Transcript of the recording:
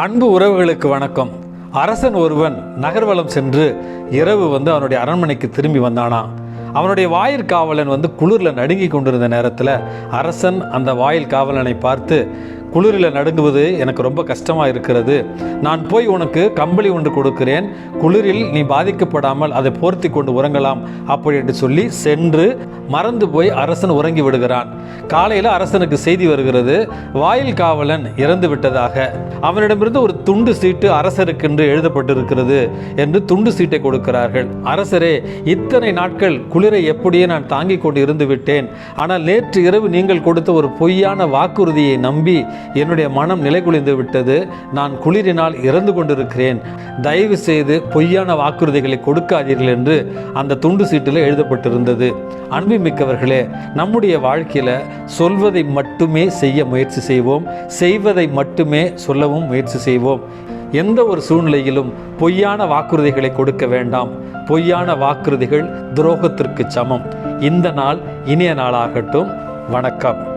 அன்பு உறவுகளுக்கு வணக்கம். அரசன் ஒருவன் நகர்வலம் சென்று இரவு வந்து அவனுடைய அரண்மனைக்கு திரும்பி வந்தானா? அவனுடைய வாயில் காவலன் வந்து குளிரில் நடுங்கி கொண்டிருந்த நேரத்தில் அரசன் அந்த வாயில் காவலனை பார்த்து குளிரில் நடுங்குவது எனக்கு ரொம்ப கஷ்டமாக இருக்கிறது. நான் போய் உனக்கு கம்பளி ஒன்று கொடுக்கிறேன். குளிரில் நீ பாதிக்கப்படாமல் அதை போர்த்தி கொண்டு உறங்கலாம். அப்படி என்று சொல்லி சென்று மறந்து போய் அரசன் உறங்கி விடுகிறான். காலையில் அரசனுக்கு செய்தி வருகிறது வாயில் காவலன் இறந்து விட்டதாக. அவனிடமிருந்து ஒரு துண்டு சீட்டு அரசருக்கென்று எழுதப்பட்டிருக்கிறது என்று துண்டு சீட்டை கொடுக்கிறார்கள். அரசரே இத்தனை நாட்கள் குளிரை எப்படியே நான் தாங்கிக் கொண்டு இருந்து விட்டேன். ஆனால் நேற்று இரவு நீங்கள் கொடுத்த ஒரு பொய்யான வாக்குறுதியை நம்பி என்னுடைய மனம் நிலைகுலைந்து விட்டது. நான் குளிரினால் இறந்து கொண்டிருக்கிறேன். தயவு செய்து பொய்யான வாக்குறுதிகளை கொடுக்காதீர்கள் என்று அந்த துண்டு சீட்டில் எழுதப்பட்டிருந்தது. அன்புமிக்கவர்களே நம்முடைய வாழ்க்கையில் சொல்வதை மட்டுமே செய்ய முயற்சி செய்வோம் செய்வதை மட்டுமே சொல்லவும் முயற்சி செய்வோம். எந்த ஒரு சூழ்நிலையிலும் பொய்யான வாக்குறுதிகளை கொடுக்க வேண்டாம். பொய்யான வாக்குறுதிகள் துரோகத்திற்கு சமம். இந்த நாள் இனிய நாளாகட்டும். வணக்கம்.